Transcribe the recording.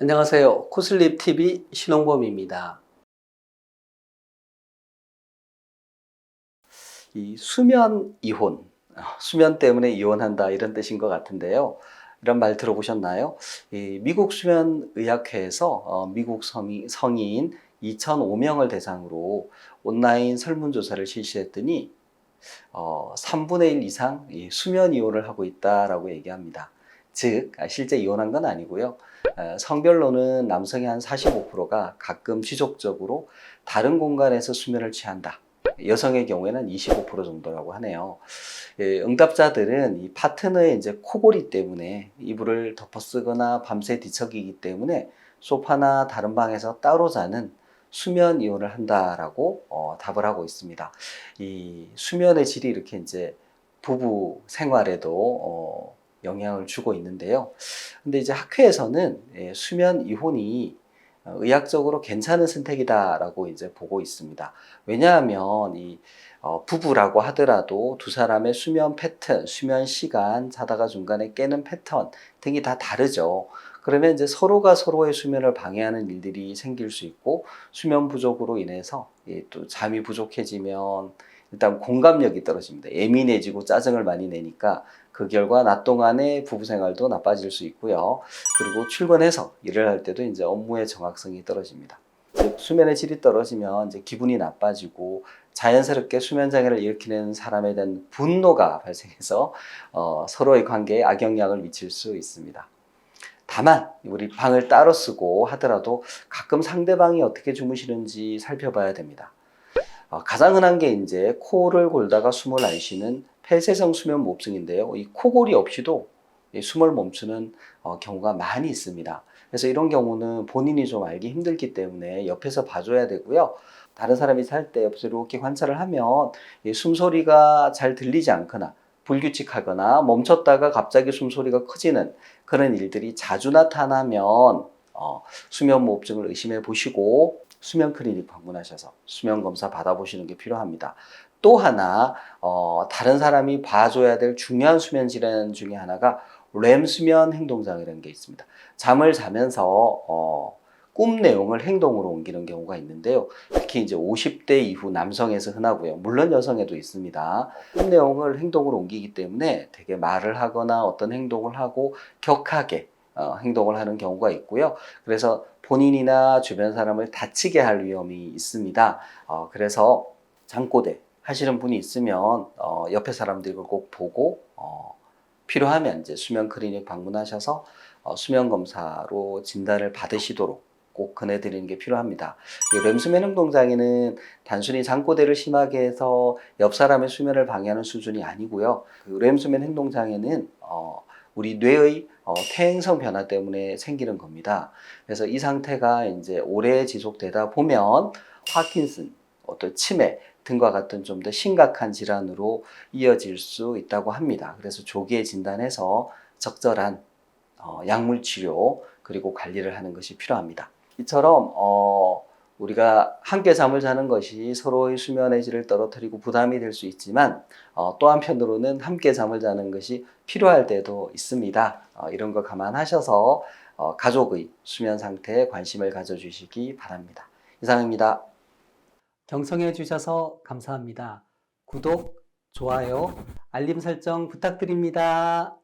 안녕하세요. 코슬립 TV 신홍범입니다. 이 수면 이혼, 어, 수면 때문에 이혼한다 이런 뜻인 것 같은데요. 이런 말 들어보셨나요? 이 미국 수면 의학회에서 어, 미국 성인, 성인 2,005명을 대상으로 온라인 설문조사를 실시했더니 어, 3분의 1 이상 이 수면 이혼을 하고 있다라고 얘기합니다. 즉 아, 실제 이혼한 건 아니고요. 어, 성별로는 남성의 한 45%가 가끔 지속적으로 다른 공간에서 수면을 취한다. 여성의 경우에는 25% 정도라고 하네요. 예, 응답자들은 이 파트너의 이제 코골이 때문에 이불을 덮어 쓰거나 밤새 뒤척이기 때문에 소파나 다른 방에서 따로 자는 수면 이혼을 한다라고 어, 답을 하고 있습니다. 이 수면의 질이 이렇게 이제 부부 생활에도 어, 영향을 주고 있는데요. 근데 이제 학회에서는 예, 수면 이혼이 어, 의학적으로 괜찮은 선택이다라고 이제 보고 있습니다. 왜냐하면 이 어, 부부라고 하더라도 두 사람의 수면 패턴, 수면 시간, 자다가 중간에 깨는 패턴 등이 다 다르죠. 그러면 이제 서로가 서로의 수면을 방해하는 일들이 생길 수 있고 수면 부족으로 인해서 예, 또 잠이 부족해지면 일단 공감력이 떨어집니다. 예민해지고 짜증을 많이 내니까 그 결과 낮 동안에 부부 생활도 나빠질 수 있고요. 그리고 출근해서 일을 할 때도 이제 업무의 정확성이 떨어집니다. 즉, 수면의 질이 떨어지면 이제 기분이 나빠지고 자연스럽게 수면 장애를 일으키는 사람에 대한 분노가 발생해서 어, 서로의 관계에 악영향을 미칠 수 있습니다. 다만 우리 방을 따로 쓰고 하더라도 가끔 상대방이 어떻게 주무시는지 살펴봐야 됩니다. 어, 가장 흔한 게 이제 코를 골다가 숨을 안 쉬는 폐쇄성 수면 무호흡증인데요. 이 코골이 없이도 이 숨을 멈추는 어, 경우가 많이 있습니다. 그래서 이런 경우는 본인이 좀 알기 힘들기 때문에 옆에서 봐줘야 되고요. 다른 사람이 살 때 옆에서 이렇게 관찰을 하면 이 숨소리가 잘 들리지 않거나 불규칙하거나 멈췄다가 갑자기 숨소리가 커지는 그런 일들이 자주 나타나면 어, 수면 무호흡증을 의심해 보시고 수면 클리닉 방문하셔서 수면 검사 받아보시는 게 필요합니다. 또 하나 어, 다른 사람이 봐줘야 될 중요한 수면 질환 중에 하나가 렘 수면 행동 장애라는 게 있습니다. 잠을 자면서 어, 꿈 내용을 행동으로 옮기는 경우가 있는데요. 특히 이제 50대 이후 남성에서 흔하고요. 물론 여성에도 있습니다. 꿈 내용을 행동으로 옮기기 때문에 되게 말을 하거나 어떤 행동을 하고 격하게 어, 행동을 하는 경우가 있고요. 그래서 본인이나 주변 사람을 다치게 할 위험이 있습니다. 어, 그래서 잠꼬대 하시는 분이 있으면 어, 옆에 사람들이 그걸 꼭 보고 어, 필요하면 이제 수면 클리닉 방문하셔서 어, 수면 검사로 진단을 받으시도록 꼭 권해드리는 게 필요합니다. 이 렘수면 행동장애는 단순히 잠꼬대를 심하게 해서 옆 사람의 수면을 방해하는 수준이 아니고요. 그 렘수면 행동장애는 어, 우리 뇌의 어, 퇴행성 변화 때문에 생기는 겁니다. 그래서 이 상태가 이제 오래 지속되다 보면 파킨슨, 어떤 치매 등과 같은 좀 더 심각한 질환으로 이어질 수 있다고 합니다. 그래서 조기에 진단해서 적절한 어, 약물 치료 그리고 관리를 하는 것이 필요합니다. 이처럼 어, 우리가 함께 잠을 자는 것이 서로의 수면의 질을 떨어뜨리고 부담이 될 수 있지만 어, 또 한편으로는 함께 잠을 자는 것이 필요할 때도 있습니다. 어, 이런 거 감안하셔서 어, 가족의 수면 상태에 관심을 가져주시기 바랍니다. 이상입니다. 경청해 주셔서 감사합니다. 구독, 좋아요, 알림 설정 부탁드립니다.